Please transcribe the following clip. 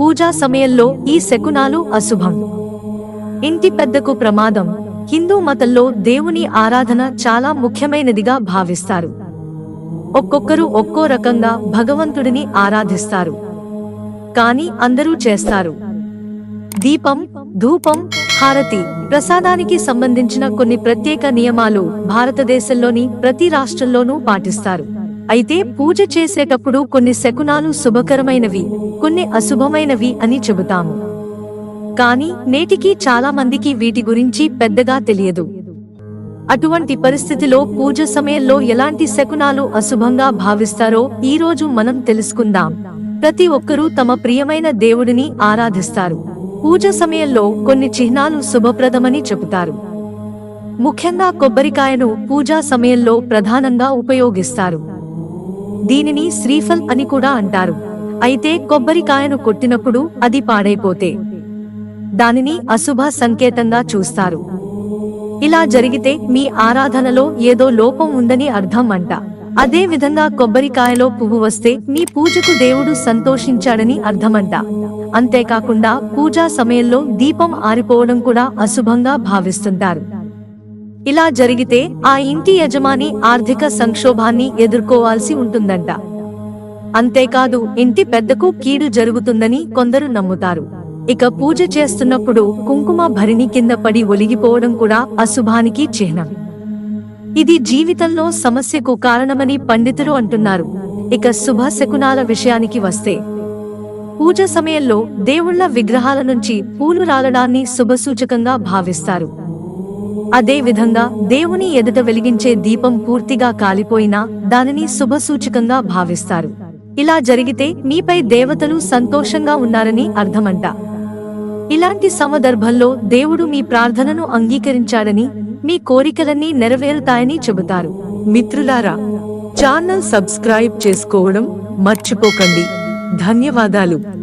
పూజా సమయంలో ఈ శకునాలు అశుభం. ఇంటి పెద్దకు ప్రమాదం. హిందూ మతంలో దేవుని ఆరాధన చాలా ముఖ్యమైనదిగా భావిస్తారు. ఒక్కొక్కరు ఒక్కో రకంగా భగవంతుడిని ఆరాధిస్తారు. కాని అందరూ చేస్తారు. దీపం ధూపం హారతి ప్రసాదానికి సంబంధించిన కొన్ని ప్రత్యేక నియమాలు భారతదేశంలోని ప్రతి రాష్ట్రంలోనూ పాటిస్తారు. అయితే పూజ చేసేటప్పుడు కొన్ని శకునాలు శుభకరమైనవి కొన్ని అశుభమైనవి అని చెబుతాము. కానీ నేటికి చాలా మందికి వీటి గురించి పెద్దగా తెలియదు. అటువంటి పరిస్థితిలో పూజ సమయంలో ఎలాంటి శకునాలు అశుభంగా భావిస్తారో ఈ రోజు మనం తెలుసుకుందాం. ప్రతి ఒక్కరూ తమ ప్రియమైన దేవుడిని ఆరాధిస్తారు. పూజ సమయంలో కొన్ని చిహ్నాలు శుభప్రదమని చెబుతారు. ముఖ్యంగా కొబ్బరికాయను పూజా సమయంలో ప్రధానంగా ఉపయోగిస్తారు. దీనిని శ్రీఫల్ అని కూడా అంటారు. అయితే కొబ్బరికాయను కొట్టినప్పుడు అది పాడైపోతే దానిని అశుభ సంకేతంగా చూస్తారు. ఇలా జరిగితే మీ ఆరాధనలో ఏదో లోపం ఉందని అర్థం అంట. అదే విధంగా కొబ్బరికాయలో పువ్వు వస్తే మీ పూజకు దేవుడు సంతోషించాడని అర్థమంట అంతేకాకుండా పూజా సమయంలో దీపం ఆరిపోవడం కూడా అశుభంగా భావిస్తుంటారు. ఇలా జరిగితే ఆ ఇంటి యజమాని ఆర్థిక సంక్షోభాన్ని ఎదుర్కోవాల్సి ఉంటుందంట. అంతేకాదు ఇంటి పెద్దకు కీడు జరుగుతుందని కొందరు నమ్ముతారు. ఇక పూజ చేస్తున్నప్పుడు కుంకుమ భరిణి కింద పడి ఒలిగిపోవడం కూడా అశుభానికి చిహ్నం. ఇది జీవితంలో సమస్యకు కారణమని పండితులు అంటున్నారు. ఇక శుభ శకునాల విషయానికి వస్తే పూజ సమయంలో దేవుళ్ళ విగ్రహాల నుంచి పూలు రాలడాన్ని శుభసూచకంగా భావిస్తారు. అదేవిధంగా దేవుని ఎదుట వెలిగించే దీపం పూర్తిగా కాలిపోయినా దానిని శుభసూచకంగా భావిస్తారు. ఇలా జరిగితే మీపై దేవతలు సంతోషంగా ఉన్నారని అర్థమంట. ఇలాంటి సందర్భంలో దేవుడు మీ ప్రార్థనను అంగీకరించాడని మీ కోరికలన్నీ నెరవేరుతాయని చెబుతారు. మిత్రులారా ఛానల్ సబ్స్క్రైబ్ చేసుకోవడం మర్చిపోకండి. ధన్యవాదాలు.